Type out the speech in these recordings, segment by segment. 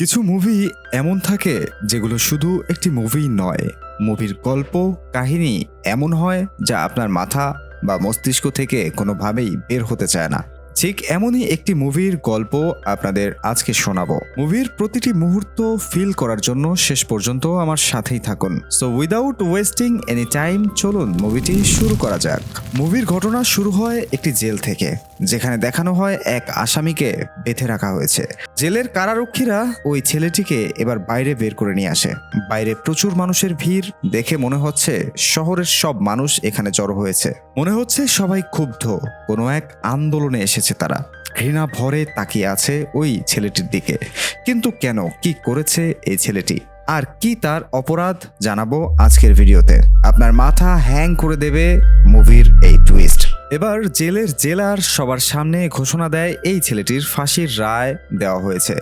কিছু মুভি এমন থাকে যেগুলো শুধু একটি মুভি নয়। মুভির গল্প, কাহিনী এমন হয় যা আপনার মাথা বা মস্তিষ্ক থেকে কোনোভাবেই বের হতে চায় না। ঠিক এমনই একটি মুভির গল্প আপনাদের আজকে শোনাবো। মুভির প্রতিটি মুহূর্ত ফিল করার জন্য শেষ পর্যন্ত আমার সাথেই থাকুন। So without wasting any time চলুন মুভিটি শুরু করা যাক। মুভির ঘটনা শুরু হয় একটি জেল থেকে, যেখানে দেখানো হয় এক আসামিকে বেঁধে রাখা হয়েছে। জেলের কারারক্ষীরা ওই ছেলেটিকে এবার বাইরে বের করে নিয়ে আসে। বাইরে প্রচুর মানুষের ভিড়, দেখে মনে হচ্ছে শহরের সব মানুষ এখানে জড়ো হয়েছে। মনে হচ্ছে সবাই ক্ষুব্ধ, কোনো এক আন্দোলনে এসেছে। তারা। ঘৃণা ভরে তাকিয়ে আছে ওই ছেলেটির দিকে। কিন্তু কেন? কি করেছে এই ছেলেটি? আর কি তার অপরাধ? জানাব আজকের ভিডিওতে। আপনার মাথা হ্যাং করে দেবে মুভির এই টুইস্ট এবার জেলের জেলার সবার সামনে ঘোষণা দেয় এই ছেলেটির ফাঁসির রায় দেওয়া হয়েছে,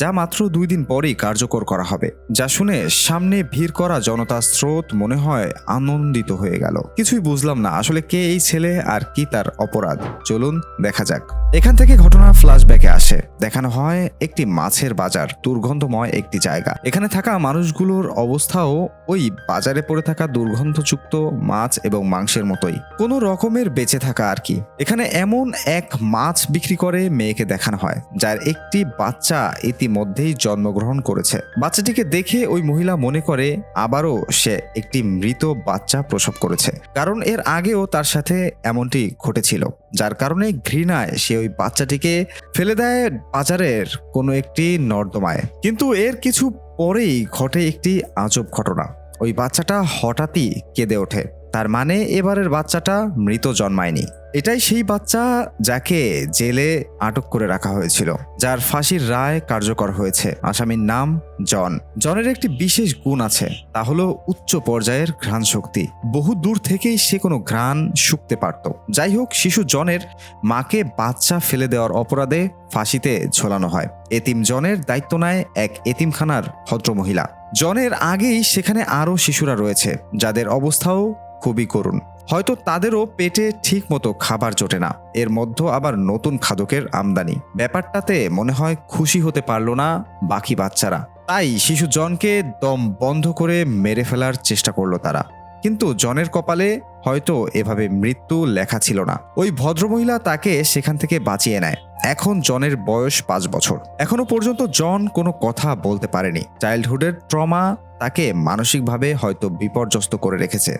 যা মাত্র দুই দিন পরেই কার্যকর করা হবে। যা শুনে সামনে ভিড় করা জনতার স্রোত মনে হয় আনন্দিত হয়ে গেল। কিছুই বুঝলাম না আসলে কে এই ছেলে আর কি তার অপরাধ। চলুন দেখা যাক। এখান থেকে ঘটনা ফ্ল্যাশব্যাকে আসে। দেখানো হয় একটি মাছের বাজার, দুর্গন্ধময় একটি জায়গা। এখানে থাকা মানুষগুলোর অবস্থাও ওই বাজারে পড়ে থাকা দুর্গন্ধযুক্ত মাছ এবং মাংসের মতোই। কোনো রকমের বেঁচে থাকা আর কি। এখানে এমন এক মাছ বিক্রি করে মেয়েকে দেখানো হয়, যার একটি বাচ্চা ইতিমধ্যেই জন্মগ্রহণ করেছে। বাচ্চাটিকে দেখে ওই মহিলা মনে করে আবারও সে একটি মৃত বাচ্চা প্রসব করেছে, কারণ এর আগেও তার সাথে এমনটি ঘটেছিল, যার কারণে ঘৃণায় সে ওই বাচ্চাটিকে ফেলে দেয় বাজারের কোনো একটি নর্দমায়। কিন্তু এর কিছু পরেই ঘটে একটি আজব ঘটনা। ওই বাচ্চাটা হঠাৎই কেঁদে ওঠে। তার মানে এবারের বাচ্চাটা মৃত জন্মায়নি। এটাই সেই বাচ্চা যাকে জেলে আটক করে রাখা হয়েছিল, যার ফাঁসির রায় কার্যকর হয়েছে। আসামির নাম জন। জনের একটি বিশেষ গুণ আছে, তা হলো উচ্চ পর্যায়ের ঘ্রাণ শক্তি। বহু দূর থেকেই সে কোনো ঘ্রাণ শুকতে পারত। যাই হোক, শিশু জনের মাকে বাচ্চা ফেলে দেওয়ার অপরাধে ফাঁসিতে ঝোলানো হয়। এতিম জনের দায়িত্ব নেয় এক এতিমখানার ভদ্রমহিলা। জনের আগেই সেখানে আরও শিশুরা রয়েছে, যাদের অবস্থাও খুবই করুণ। হয়তো তাদেরও পেটে ঠিক মতো খাবার জোটে না। এর মধ্যে আবার নতুন খাদকের আমদানি। ব্যাপারটাতে মনে হয় খুশি হতে পারল না বাকি বাচ্চারা। তাই শিশু জনকে দম বন্ধ করে মেরে ফেলার চেষ্টা করল তারা। কিন্তু জনের কপালে হয়তো এভাবে মৃত্যু লেখা ছিল না। ওই ভদ্রমহিলা তাকে সেখান থেকে বাঁচিয়ে নেয়। এখন জনের বয়স পাঁচ বছর। এখনও পর্যন্ত জন কোনো কথা বলতে পারেনি। চাইল্ডহুডের ট্রমা তাকে মানসিকভাবে হয়তো বিপর্যস্ত করে রেখেছে।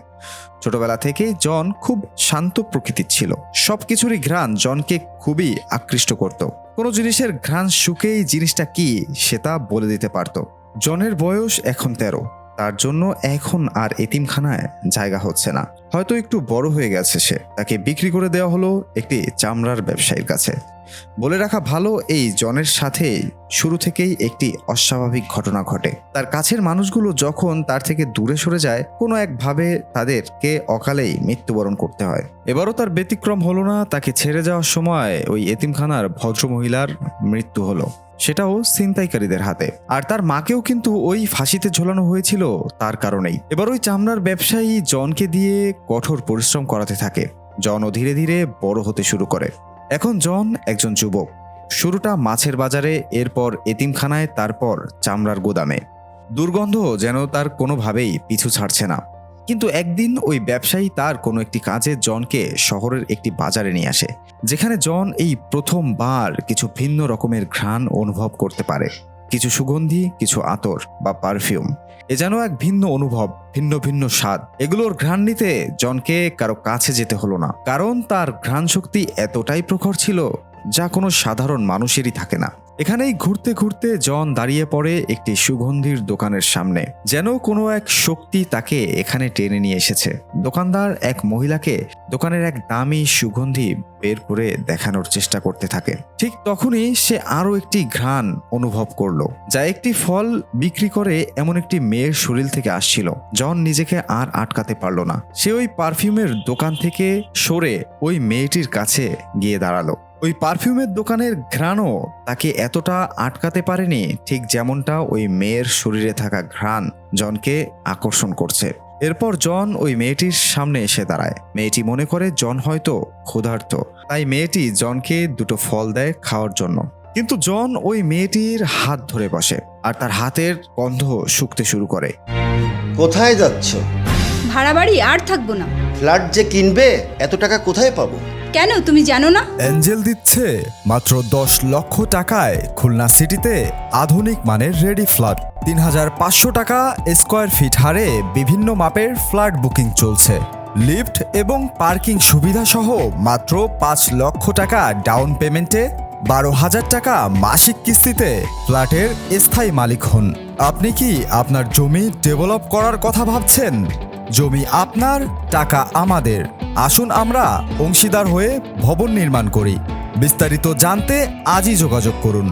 ছোটবেলা থেকে জন খুব শান্ত প্রকৃতির ছিল। সব কিছুরই ঘ্রাণ জনকে খুবই আকৃষ্ট করত। কোনো জিনিসের ঘ্রাণ শুকেই জিনিসটা কি, সেটা বলে দিতে পারত। জনের বয়স এখন তেরো। তার জন্য এখন আর এতিমখানায় জায়গা হচ্ছে না। হয়তো একটু বড় হয়ে গেছে সে। তাকে বিক্রি করে দেওয়া হলো একটি চামড়ার ব্যবসায়ীর কাছে। বলে রাখা ভালো, এই জনের সাথে শুরু থেকেই একটি অস্বাভাবিক ঘটনা ঘটে। তার কাছের মানুষগুলো যখন তার থেকে দূরে সরে যায়, কোনো একভাবে তাদেরকে অকালেই মৃত্যুবরণ করতে হয়। এবারও তার ব্যতিক্রম হলো না, তাকে ছেড়ে যাওয়ার সময় ওই এতিমখানার ভদ্রমহিলার মৃত্যু হলো। সেটাও ছিনতাইকারীদের হাতে। আর তার মাকেও কিন্তু ওই ফাঁসিতে ঝোলানো হয়েছিল তার কারণেই। এবার ওই চামড়ার ব্যবসায়ী জনকে দিয়ে কঠোর পরিশ্রম করাতে থাকে। জনও ধীরে ধীরে বড় হতে শুরু করে। এখন জন একজন যুবক। শুরুটা মাছের বাজারে, এরপর এতিমখানায়, তারপর চামড়ার গোদামে। দুর্গন্ধ যেন তার কোনোভাবেই পিছু ছাড়ছে না। কিন্তু একদিন ওই ব্যবসায়ী তার কোনো একটি কাজে জনকে শহরের একটি বাজারে নিয়ে আসে, যেখানে জন এই প্রথমবার কিছু ভিন্ন রকমের ঘ্রাণ অনুভব করতে পারে। কিছু সুগন্ধি, কিছু আতর বা পারফিউম। এ যেন এক ভিন্ন অনুভব, ভিন্ন ভিন্ন স্বাদ। এগুলোর ঘ্রাণ নিতে জনকে কারও কাছে যেতে হলো না, কারণ তার ঘ্রাণ শক্তি এতটাই প্রখর ছিল যা কোনো সাধারণ মানুষেরই থাকে না। এখানেই ঘুরতে ঘুরতে জন দাঁড়িয়ে পড়ে একটি সুগন্ধির দোকানের সামনে, যেন কোনো এক শক্তি তাকে এখানে টেনে নিয়ে এসেছে। দোকানদার এক মহিলাকে দোকানের এক দামি সুগন্ধি বের করে দেখানোর চেষ্টা করতে থাকে। ঠিক তখনই সে আরও একটি ঘ্রাণ অনুভব করল, যা একটি ফল বিক্রি করে এমন একটি মেয়ের শরীর থেকে আসছিল। জন নিজেকে আর আটকাতে পারল না। সে ওই পারফিউমের দোকান থেকে সরে ওই মেয়েটির কাছে গিয়ে দাঁড়াল। ওই পারফিউমের দোকানের ঘ্রাণও তাকে এতটা আটকাতে পারেনি ঠিক যেমনটা ওই মেয়ের শরীরে থাকা ঘ্রাণ জনকে আকর্ষণ করছে। এরপর জন ওই মেয়েটির সামনে এসে দাঁড়ায়। মেয়েটি মনে করে জন হয়তো ক্ষুধার্ত। তাই মেয়েটি জনকে দুটো ফল দেয় খাওয়ার জন্য। কিন্তু জন ওই মেয়েটির হাত ধরে বসে আর তার হাতের গন্ধ শুকতে শুরু করে। কোথায় যাচ্ছ? ভাড়া বাড়ি আর থাকব না। ফ্ল্যাট যে কিনবে এত টাকা কোথায় পাবো? কেন তুমি জানো না? অ্যাঞ্জেল দিচ্ছে মাত্র দশ লক্ষ টাকায় খুলনা সিটিতে আধুনিক মানের রেডি ফ্ল্যাট। তিন হাজার পাঁচশো টাকা স্কোয়ার ফিট হারে বিভিন্ন মাপের ফ্ল্যাট বুকিং চলছে। লিফট এবং পার্কিং সুবিধা সহ মাত্র পাঁচ লক্ষ টাকা ডাউন পেমেন্টে বারো হাজার টাকা মাসিক কিস্তিতে ফ্ল্যাটের স্থায়ী মালিক হন। আপনি কি আপনার জমি ডেভেলপ করার কথা ভাবছেন? জমি আপনার, টাকা আমাদের। আসুন আমরা অংশীদার হয়ে ভবন নির্মাণ করি। বিস্তারিত জানতে আজই যোগাযোগ করুন।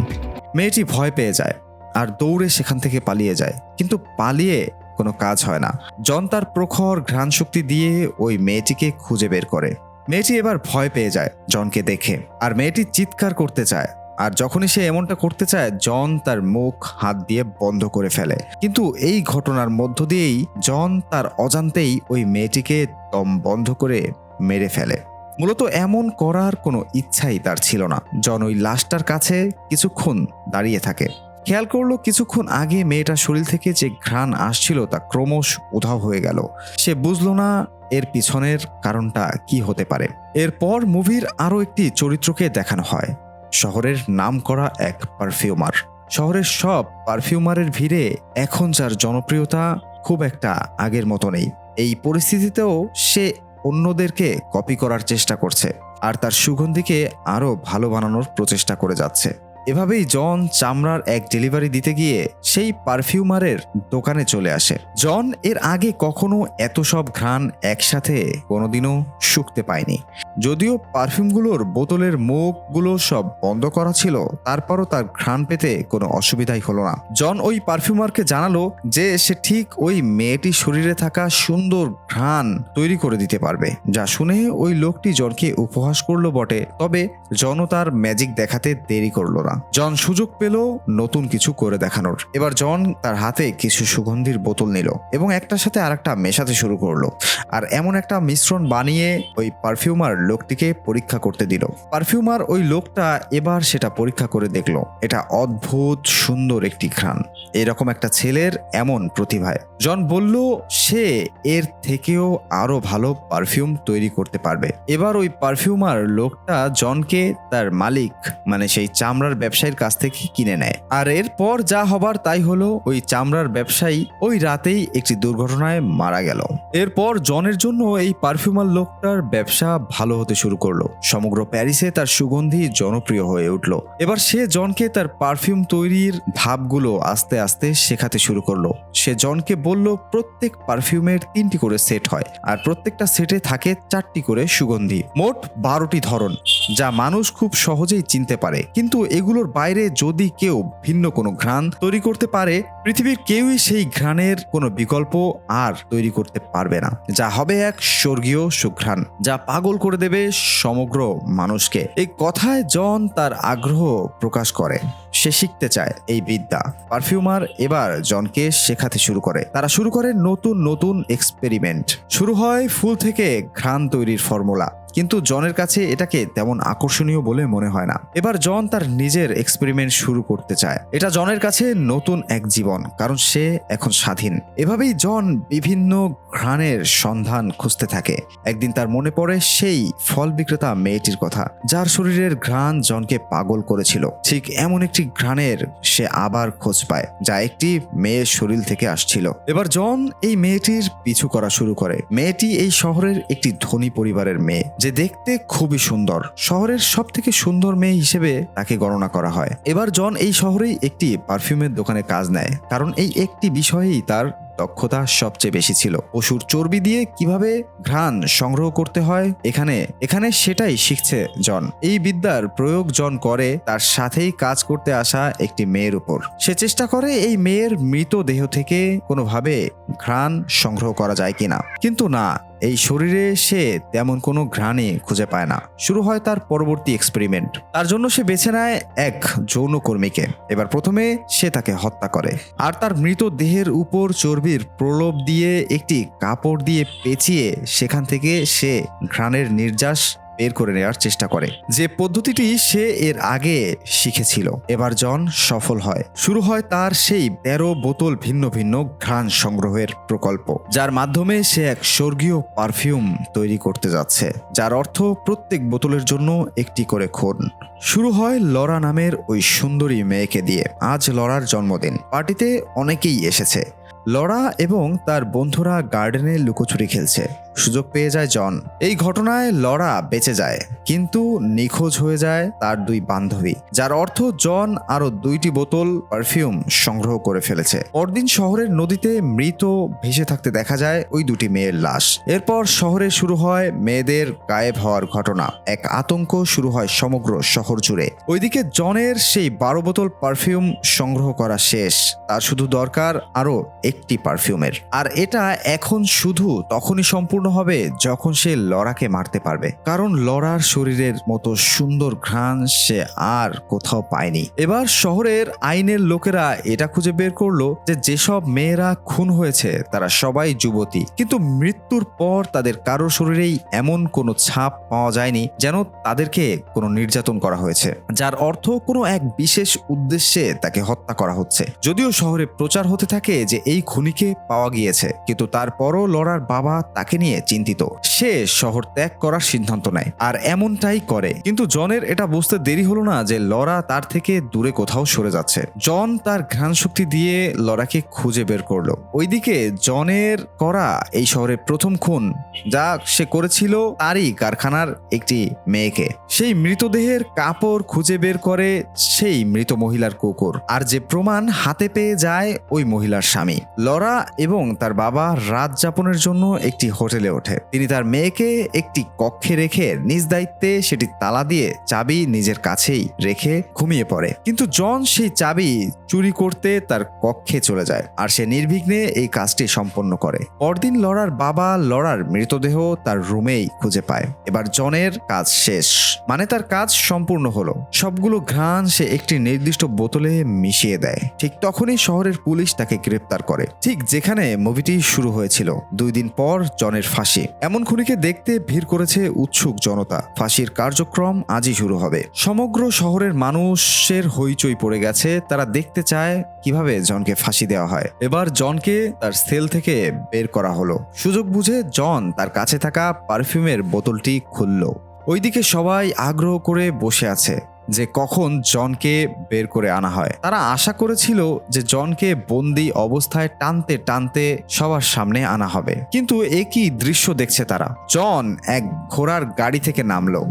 মেয়েটি ভয় পেয়ে যায় আর দৌড়ে সেখান থেকে পালিয়ে যায়, কিন্তু পালিয়ে কোনো কাজ হয় না। জন তার প্রখর ঘ্রাণ শক্তি দিয়ে ওই মেয়েটিকে খুঁজে বের করে। মেয়েটি এবার ভয় পেয়ে যায় জনকে দেখে, আর মেয়েটি চিৎকার করতে চায়। আর যখনই সে এমনটা করতে চায়, জন তার মুখ, হাত দিয়ে বন্ধ করে ফেলে। কিন্তু এই ঘটনার মধ্য দিয়েই জন তার অজান্তেই ওই মেয়েটিকে দম বন্ধ করে মেরে ফেলে। মূলত এমন করার কোনো ইচ্ছাই তার ছিল না। জন ওই লাশটার কাছে কিছুক্ষণ দাঁড়িয়ে থাকে। খেয়াল করল কিছুক্ষণ আগে মেয়েটার শরীর থেকে যে ঘ্রাণ আসছিল তা ক্রমশ উধাও হয়ে গেল। সে বুঝলো না এর পিছনের কারণটা কি হতে পারে। এরপর মুভির আরও একটি চরিত্রকে দেখানো হয়। শহরের নাম করা এক পারফিউমার। শহরের সব পারফিউমারের ভিড়ে এখন যার জনপ্রিয়তা খুব একটা আগের মতো নেই। এই পরিস্থিতিতেও সে অন্যদেরকে কপি করার চেষ্টা করছে আর তার সুগন্ধিকে আরও ভালো বানানোর প্রচেষ্টা করে যাচ্ছে। এভাবেই জন চামড়ার এক ডেলিভারি দিতে গিয়ে সেই পারফিউমারের দোকানে চলে আসে। জন এর আগে কখনো এত সব ঘ্রাণ একসাথে কোনোদিনও শুকতে পায়নি। যদিও পারফিউমগুলোর বোতলের মুখগুলো সব বন্ধ করা ছিল, তারপরও তার ঘ্রাণ পেতে কোনো অসুবিধাই হলো না। জন ওই পারফিউমারকে জানালো যে সে ঠিক ওই মেয়েটির শরীরে থাকা সুন্দর ঘ্রাণ তৈরি করে দিতে পারবে, যা শুনে ওই লোকটি জনকে উপহাস করল বটে। তবে জনও তার ম্যাজিক দেখাতে দেরি করল না। জন সুযোগ পেল নতুন কিছু করে দেখানোর। এবার জন তার হাতে কিছু সুগন্ধির বোতল নিল এবং একটার সাথে আরেকটা মেশাতে শুরু করল। আর এমন একটা মিশ্রণ বানিয়ে ওই পারফিউমার লোকটিকে পরীক্ষা করতে দিল। পারফিউমার ওই লোকটা এবার সেটা পরীক্ষা করে দেখল। এটা অদ্ভুত সুন্দর একটি ঘ্রাণ। এরকম একটা ছেলের এমন প্রতিভায়। জন বলল, সে এর থেকেও আরও ভালো পারফিউম তৈরি করতে পারবে। এবার ওই পারফিউমার লোকটা জনকে তার মালিক মানে সেই চামড়ার ব্যবসায়ীর কাছ থেকে কিনে নেয়। আর এরপর যা হবার তাই হলো, ওই চামড়ার ব্যবসায়ী ওই রাতেই একটি দুর্ঘটনায় মারা গেল। এরপর জনের জন্য এই পারফিউমার লোকটার ব্যবসা ভালো হতে শুরু করল। সমগ্র প্যারিসে তার সুগন্ধি জনপ্রিয় হয়ে উঠল। এবার সে জনকে তার পারফিউম তৈরির ধাপগুলো আস্তে আস্তে শেখাতে শুরু করল। সে জনকে বলল, প্রত্যেক পারফিউমের তিনটি করে সেট হয়, আর প্রত্যেকটা সেটে থাকে চারটি করে সুগন্ধি, মোট বারোটি ধরন, যা মানুষ খুব সহজেই চিনতে পারে। কিন্তু এগুলোর বাইরে যদি কেউ ভিন্ন কোনো ঘ্রাণ তৈরি করতে পারে, পৃথিবীর কেউই সেই ঘ্রাণের কোনো বিকল্প আর তৈরি করতে পারবে না। যা হবে এক স্বর্গীয় সুঘ্রাণ, যা পাগল করে দেবে সমগ্র মানুষকে। এই কথায় জন তার আগ্রহ প্রকাশ করে। সে শিখতে চায় এই বিদ্যা। পারফিউমার এবার জনকে শেখাতে শুরু করে। তারা শুরু করে নতুন নতুন এক্সপেরিমেন্ট শুরু হয় ফুল থেকে ঘ্রাণ তৈরির ফর্মুলা কিন্তু জনের কাছে এটাকে তেমন আকর্ষণীয় বলে মনে হয় না। এবার জন তার নিজের এক্সপেরিমেন্ট শুরু করতে চায়। এটা জনের কাছে নতুন এক জীবন, কারণ সে এখন স্বাধীন। এভাবেই জন বিভিন্ন ঘ্রাণের সন্ধান খুঁজতে থাকে। একদিন তার মনে পড়ে সেই ফল বিক্রেতা মেয়েটির কথা, যার শরীরের ঘ্রাণ জনকে পাগল করেছিল। ঠিক এমন একটি ঘ্রাণের সে আবার খোঁজ পায়, যা একটি মেয়ের শরীর থেকে আসছিল। এবার জন এই মেয়েটির পিছু করা শুরু করে। মেয়েটি এই শহরের একটি ধনী পরিবারের মেয়ে। যে দেখতে খুবই সুন্দর। শহরের সব থেকে সুন্দর মেয়ে হিসেবে তাকে গণনা করা হয়। এবার জন এই শহরেই একটি পারফিউমের দোকানে কাজ নেয়। কারণ এই একটি বিষয়েই তার দক্ষতা সবচেয়ে বেশি ছিল। পশুর চর্বি দিয়ে কীভাবে ঘ্রাণ সংগ্রহ করতে হয়, এখানে এখানে সেটাই শিখছে জন। এই বিদ্যার প্রয়োগ জন করে তার সাথেই কাজ করতে আসা একটি মেয়ের উপর। সে চেষ্টা করে এই মেয়ের মৃত দেহ থেকে কোনোভাবে ঘ্রাণ সংগ্রহ করা যায় কিনা। কিন্তু না, এই শরীরে সে তেমন কোনো ঘ্রাণে খুঁজে পায় না। শুরু হয় তার পরবর্তী এক্সপেরিমেন্ট তার জন্য সে বেছে নেয় এক যৌনকর্মীকে। এবার প্রথমে সে তাকে হত্যা করে। আর তার মৃত দেহের উপর চর্বির প্রলোভ দিয়ে একটি কাপড় দিয়ে পেঁচিয়ে সেখান থেকে সে ঘ্রাণের নির্যাস বের করে নেওয়ার চেষ্টা করে। যে পদ্ধতিটি সে এর আগে শিখেছিল, এবার জন সফল হয়। শুরু হয় তার সেই তেরো বোতল ভিন্ন ভিন্ন ঘ্রাণ সংগ্রহের প্রকল্প, যার মাধ্যমে সে এক স্বর্গীয় পারফিউম তৈরি করতে যাচ্ছে, যার অর্থ প্রত্যেক বোতলের জন্য একটি করে খুন। শুরু হয় লরা নামের ওই সুন্দরী মেয়েকে দিয়ে। আজ লরার জন্মদিন। পার্টিতে অনেকেই এসেছে। লরা এবং তার বন্ধুরা গার্ডেনে লুকোচুরি খেলছে। সুযোগ পেয়ে যায় জন। এই ঘটনায় লরা বেঁচে যায়, কিন্তু নিখোঁজ হয়ে যায় তার দুই বান্ধবী, যার অর্থ জন আরও দুইটি বোতল পারফিউম সংগ্রহ করে ফেলেছে। পরদিন শহরের নদীতে মৃত ভেসে থাকতে দেখা যায় ওই দুটি মেয়ের লাশ। এরপর শহরে শুরু হয় মেয়েদের গায়েব হওয়ার ঘটনা। এক আতঙ্ক শুরু হয় সমগ্র শহর জুড়ে। ওইদিকে জনের সেই বারো বোতল পারফিউম সংগ্রহ করা শেষ। তার শুধু দরকার আরও একটি পারফিউমের। আর এটা এখন শুধু তখনই সম্পূর্ণ হবে যখন সে লরাকে মারতে পারবে। কারণ লরার শরীরের মতো সুন্দর ঘ্রাণ সে আর কোথাও পায়নি। এবার শহরের আইনের লোকেরা এটা খুঁজে বের করল যে যেসব মেয়েরা খুন হয়েছে তারা সবাই যুবতী। কিন্তু মৃত্যুর পর তাদের কারও শরীরেই এমন কোনো ছাপ পাওয়া যায়নি যেন তাদেরকে কোনো নির্যাতন করা হয়েছে। যার অর্থ কোনো এক বিশেষ উদ্দেশ্যে তাকে হত্যা করা হচ্ছে। যদিও শহরে প্রচার হতে থাকে যে এই খুনিকে পাওয়া গিয়েছে, কিন্তু তারপরও লড়ার বাবা তাকে নিয়ে চিন্তিত। সে শহর ত্যাগ করার সিদ্ধান্ত নেয় আর এমনটাই করে। কিন্তু জনের এটা বুঝতে দেরি হলো না যে লরা তার থেকে দূরে কোথাও সরে যাচ্ছে। জন তার ঘ্রাণ শক্তি দিয়ে লরাকে খুঁজে বের করল। ওইদিকে জনের করা এই শহরের প্রথম খুন যা সে করেছিল তারই কারখানার একটি মেয়েকে। সেই মৃতদেহের কাপড় খুঁজে বের করে সেই মৃত মহিলার কুকুর। আর যে প্রমাণ হাতে পেয়ে যায় ওই মহিলার স্বামী। লরা এবং তার বাবা রাত যাপনের জন্য একটি হোটেলে ওঠে। তিনি তার মেয়েকে একটি কক্ষে রেখে নিজ দায়িত্বে সেটি তালা দিয়ে চাবি নিজের কাছেই রেখে ঘুমিয়ে পড়ে। কিন্তু জন সেই চাবি চুরি করতে তার কক্ষে চলে যায় আর সে নির্বিঘ্নে এই কাজটি সম্পন্ন করে। পরদিন লড়ার বাবা লড়ার মৃতদেহ তার রুমেই খুঁজে পায়। এবার জনের কাজ শেষ। মানে তার কাজ সম্পূর্ণ হলো। সবগুলো ঘ্রাণ সে একটি নির্দিষ্ট বোতলে মিশিয়ে দেয়। ঠিক তখনই শহরের পুলিশ তাকে গ্রেপ্তার করে। ঠিক যেখানে মুভিটি শুরু হয়েছিল। দুই দিন পর জনের ফাঁসি। এমন খুনিকে দেখতে ভিড় করেছে উৎসুক জনতা। ফাঁসির কার্যক্রম আজই শুরু হবে। সমগ্র শহরের মানুষের হইচই পড়ে গেছে। তারা দেখতে চায় কীভাবে জনকে ফাঁসি দেওয়া হয়। এবার জনকে তার সেল থেকে বের করা হলো। সুযোগ বুঝে জন তার কাছে থাকা পারফিউমের বোতলটি খুলল। ওইদিকে সবাই আগ্রহ করে বসে আছে। যে কখন জনকে বের করে আনা হয়। তারা আশা করেছিল যে জনকে বন্দি অবস্থায় টানতে টানতে সবার সামনে আনা হবে। কিন্তু একই দৃশ্য দেখছে তারা। জন এক ঘোড়ার গাড়ি থেকে নামলো।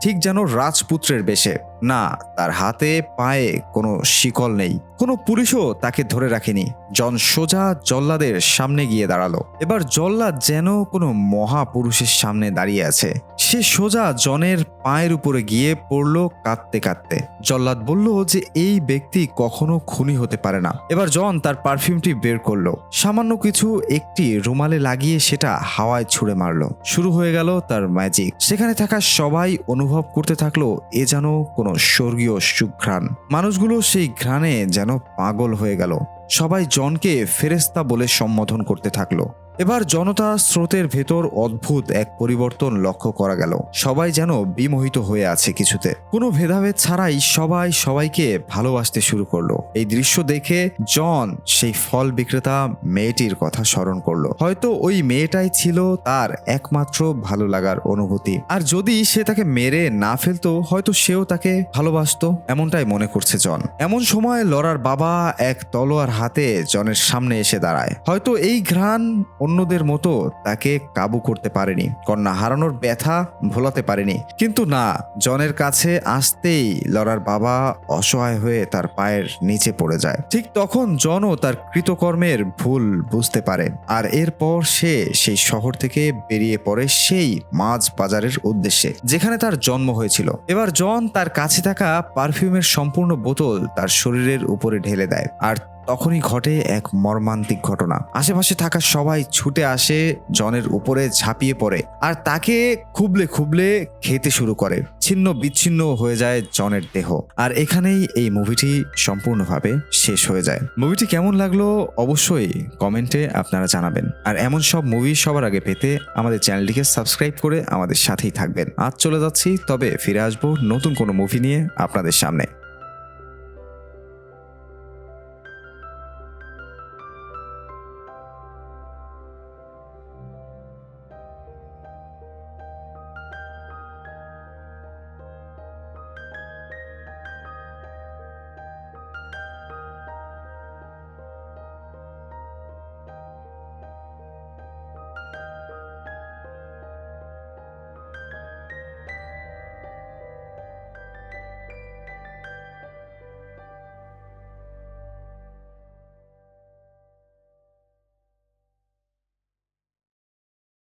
ঠিক যেন রাজপুত্রের বেশে। না, তার হাতে পায়ে কোনো শিকল নেই। কোনো পুলিশও তাকে ধরে রাখেনি। জন সোজা জল্লাদের সামনে গিয়ে দাঁড়াল। এবার জল্লাদ যেন কোনো মহাপুরুষের সামনে দাঁড়িয়ে আছে। সে সোজা জনের পায়ের উপরে গিয়ে পড়ল কাঁদতে কাঁদতে। জল্লাদ বলল যে, এই ব্যক্তি কখনো খুনি হতে পারে না। এবার জন তার পারফিউমটি বের করল। সামান্য কিছু একটি রুমালে লাগিয়ে সেটা হাওয়ায় ছুঁড়ে মারলো। শুরু হয়ে গেল তার ম্যাজিক সেখানে থাকা সবাই অনুভব করতে থাকল, এ যেন কোনো স্বর্গীয় সুঘ্রাণ মানুষগুলো সেই ঘ্রাণে যেন পাগল হয়ে গেল। সবাই জনকে ফেরেস্তা বলে সম্বোধন করতে থাকল। এবার জনতা স্রোতের ভেতর অদ্ভুত এক পরিবর্তন লক্ষ্য করা গেল। সবাই যেন বিমোহিত হয়ে আছে কিছুতে। কোনো ভেদাভেদ ছাড়াই সবাই সবাইকে ভালোবাসতে শুরু করল। এই দৃশ্য দেখে জন, সেই ফল বিক্রেতা মেয়েটির কথা স্মরণ করল। হয়তো ওই মেয়েটাই ছিল তার একমাত্র ভালো লাগার অনুভূতি। আর যদি সে তাকে মেরে না ফেলতো, হয়তো সেও তাকে ভালোবাসতো, এমনটাই মনে করছে জন। এমন সময় লরার বাবা এক তলোয়ার হাতে জনের সামনে এসে দাঁড়ায়। হয়তো এই ঘ্রাণ অন্যদের মতো তাকে কাবু করতে পারেনি। কন্যা হারানোর ব্যথা ভোলাতে পারেনি। কিন্তু না, জনের কাছে আসতেই লরার বাবা অসহায় হয়ে তার পায়ের নিচে পড়ে যায়। ঠিক তখন জনও তার কৃতকর্মের ভুল বুঝতে পারে। আর এরপর সে সেই শহর থেকে বেরিয়ে পড়ে সেই মাছ বাজারের উদ্দেশ্যে, যেখানে তার জন্ম হয়েছিল। এবার জন তার কাছে থাকা পারফিউমের সম্পূর্ণ বোতল তার শরীরের উপরে ঢেলে দেয়। আর তখনই ঘটে এক মর্মান্তিক ঘটনা। আশেপাশে থাকা সবাই ছুটে আসে জনের উপরে ঝাঁপিয়ে পড়ে আর তাকে খুবলে খুবলে খেতে শুরু করে। ছিন্ন বিচ্ছিন্ন হয়ে যায় জনের দেহ। আর এখানেই এই মুভিটি সম্পূর্ণভাবে শেষ হয়ে যায়। মুভিটি কেমন লাগল অবশ্যই কমেন্টে আপনারা জানাবেন। আর এমন সব মুভি সবার আগে পেতে আমাদের চ্যানেলটিকে সাবস্ক্রাইব করে আমাদের সাথেই থাকবেন। আজ চলে যাচ্ছি, তবে ফিরে আসব নতুন কোনো মুভি নিয়ে আপনাদের সামনে।